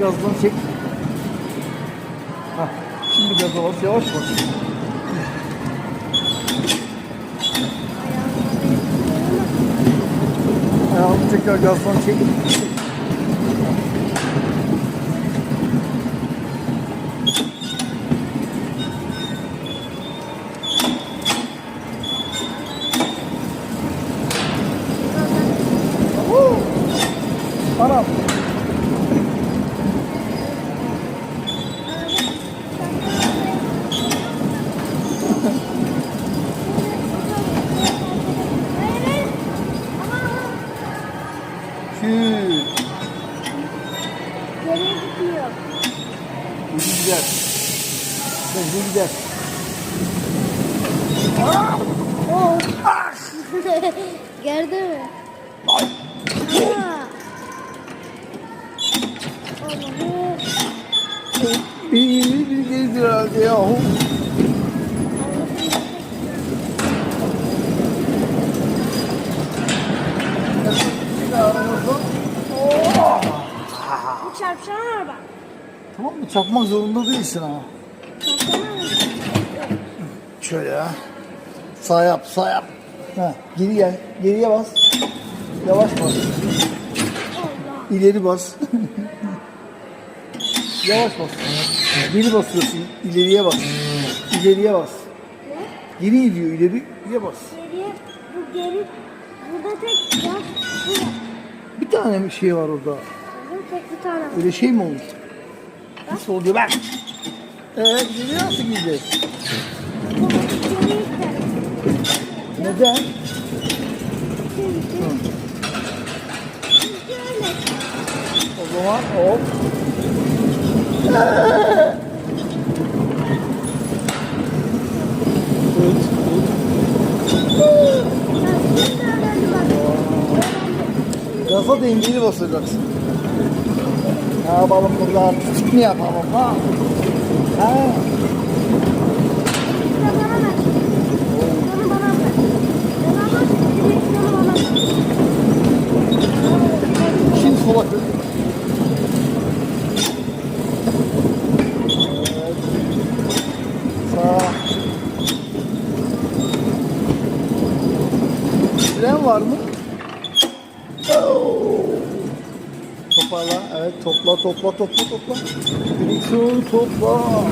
gazdan çek. Hah. Şimdi gaza bas. Yavaş bas. Ayağını tekrar gazdan çek. Anam. Geriye gidiyor. Hızlı gider. Hızlı gider. Oh. Gördün mü? Ay. Aa. Allah'ım. İyi iyi bir gezdir herhalde yahu. Çarpışan araba. Tamam mı? Çakmak zorunda değilsin ama. Şöyle ya. Sağ yap, sağ yap. Ha, geri gel. Geriye bas. Yavaş bas. İleri bas. Yavaş bas. Geri basıyorsun. ileriye bas. İleriye bas. Ne? Geri gidiyor. ileriye bas. Geriye, bu geri, burada tek var. Bir tane bir şey var orada. Tek bir tane var. Öyle şey mi olur? Nasıl oluyor bak. Evet, geri nasıl gideceğiz? Neden? Öyle. O zaman hop. Gaza dengeli basacaksın. Ne yapalım burada? Pislik mi yapalım ha? Ha? Şimdi var mı? Oo. Toparla. Evet topla topla topla topla. Direksiyonu topla.